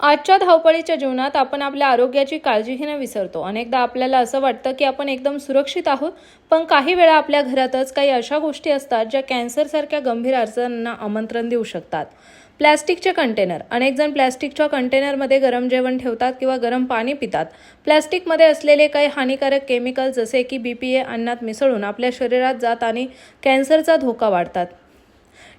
आजच्या धावपळीच्या जीवनात आपण आपल्या आरोग्याची काळजीही न विसरतो. अनेकदा आपल्याला असं वाटतं की आपण एकदम सुरक्षित आहोत पण काही वेळा आपल्या घरातच काही अशा गोष्टी असतात ज्या कॅन्सरसारख्या गंभीर अडचणींना आमंत्रण देऊ शकतात. प्लॅस्टिकचे कंटेनर. अनेक जण प्लॅस्टिकच्या कंटेनरमध्ये गरम जेवण ठेवतात किंवा गरम पाणी पितात. प्लॅस्टिकमध्ये असलेले काही हानिकारक केमिकल जसे की बी पी ए अन्नात मिसळून आपल्या शरीरात जात आणि कॅन्सरचा धोका वाढतात.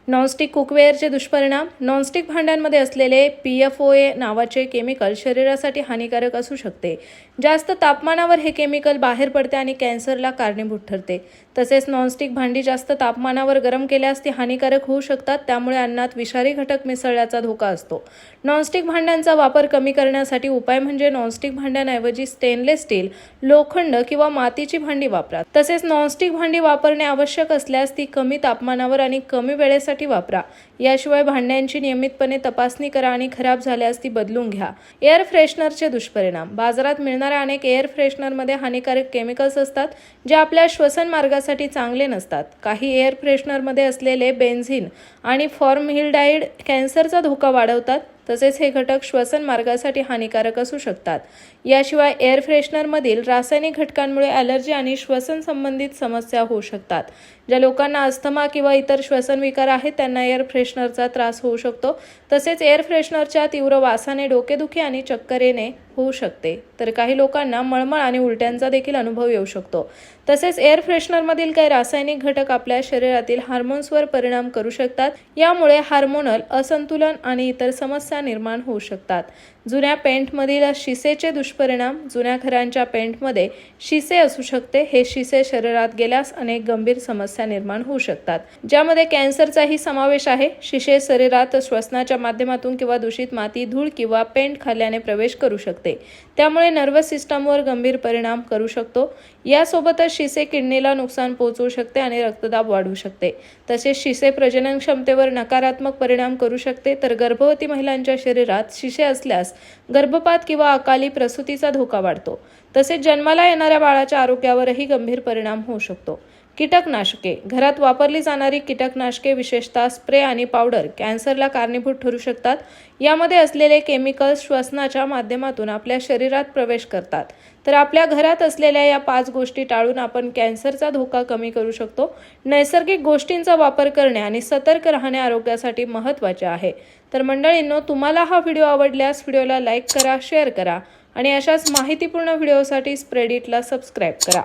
नॉनस्टिक कुकवेअरचे दुष्परिणाम नॉनस्टिक भांड्यांमध्ये असलेले पी एफ ओ ए नावाचे केमिकल शरीरासाठी हानिकारक असू शकते. जास्त तापमानावर हे केमिकल बाहेर पडते आणि कॅन्सरला कारणीभूत ठरते. तसेच नॉनस्टिक भांडी जास्त तापमानावर गरम केल्यास ती हानिकारक होऊ शकतात त्यामुळे अन्नात विषारी घटक मिसळण्याचा धोका असतो. नॉनस्टिक भांड्यांचा वापर कमी करण्यासाठी उपाय म्हणजे नॉनस्टिक भांड्यांऐवजी स्टेनलेस स्टील लोखंड किंवा मातीची भांडी वापरा. तसेच नॉनस्टिक भांडी वापरणे आवश्यक असल्यास ती कमी तापमानावर आणि कमी वेळेसाठी वापरा. याशिवाय भांड्यांची नियमितपणे तपासणी करा आणि खराब झाल्यास ती बदलून घ्या. एअर फ्रेशनरचे दुष्परिणाम. बाजारात मिळणाऱ्या अनेक एअर फ्रेशनरमध्ये हानिकारक केमिकल्स असतात जे आपल्या श्वसन मार्गासाठी चांगले नसतात. काही एअर फ्रेशनरमध्ये असलेले बेन्झिन आणि फॉर्महिल्डाईड कॅन्सरचा धोका वाढवतात तसेच हे घटक श्वसन मार्गासाठी हानिकारक असू शकतात. याशिवाय एअर फ्रेशनरमधील रासायनिक घटकांमुळे ॲलर्जी आणि श्वसन संबंधित समस्या होऊ शकतात. ज्या लोकांना अस्थमा किंवा इतर श्वसन विकार आहेत त्यांना एअर फ्रेशनरचा त्रास होऊ शकतो. तसेच एअर फ्रेशनरच्या तीव्र वासाने डोकेदुखी आणि चक्कर येणे होऊ शकते. तर काही लोकांना मळमळ आणि उलट्यांचा देखील अनुभव येऊ शकतो. तसेच एअर फ्रेशनरमधील काही रासायनिक घटक आपल्या शरीरातील हार्मोन्सवर परिणाम करू शकतात. यामुळे हार्मोनल असंतुलन आणि इतर समस्या निर्माण होऊ शकतात. जुन्या पेंटमधील शिसेचे दुष्परिणाम जुन्या घरांच्या पेंटमध्ये शिसे असू शकते. हे शिसे शरीरात गेल्यास अनेक गंभीर समस्या निर्माण होऊ शकतात. ज्यामध्ये कॅन्सरचाही समावेश आहे. शिसे शरीरात श्वसनाच्या माध्यमातून किंवा दूषित माती धूळ किंवा पेंट खाल्ल्याने प्रवेश करू शकते. त्यामुळे नर्वस सिस्टमवर गंभीर परिणाम करू शकतो. यासोबतच शिसे किडनीला नुकसान पोहोचवू शकते आणि रक्तदाब वाढू शकते. तसेच शिसे प्रजनन क्षमतेवर नकारात्मक परिणाम करू शकते. तर गर्भवती महिलांच्या शरीरात शिसे असल्यास गर्भपात किंवा अकाली प्रसूतीचा धोका वाढतो. तसेच जन्माला येणाऱ्या बाळाच्या आरोग्यावरही गंभीर परिणाम होऊ शकतो. कीटकनाशके. घरात वापरली जाणारी कीटकनाशके विशेषतः स्प्रे आणि पावडर कॅन्सरला कारणीभूत ठरू शकतात. यामध्ये असलेले केमिकल्स श्वसनाच्या माध्यमातून आपल्या शरीरात प्रवेश करतात. तर आपल्या घरात असलेल्या या पाच गोष्टी टाळून आपण कॅन्सरचा धोका कमी करू शकतो. नैसर्गिक गोष्टींचा वापर करणे आणि सतर्क राहणे आरोग्यासाठी महत्त्वाचे आहे. तर मंडळींनो तुम्हाला हा व्हिडिओ आवडल्यास व्हिडिओला लाईक करा शेअर करा आणि अशाच माहितीपूर्ण व्हिडिओसाठी स्प्रेडिटला सबस्क्राईब करा.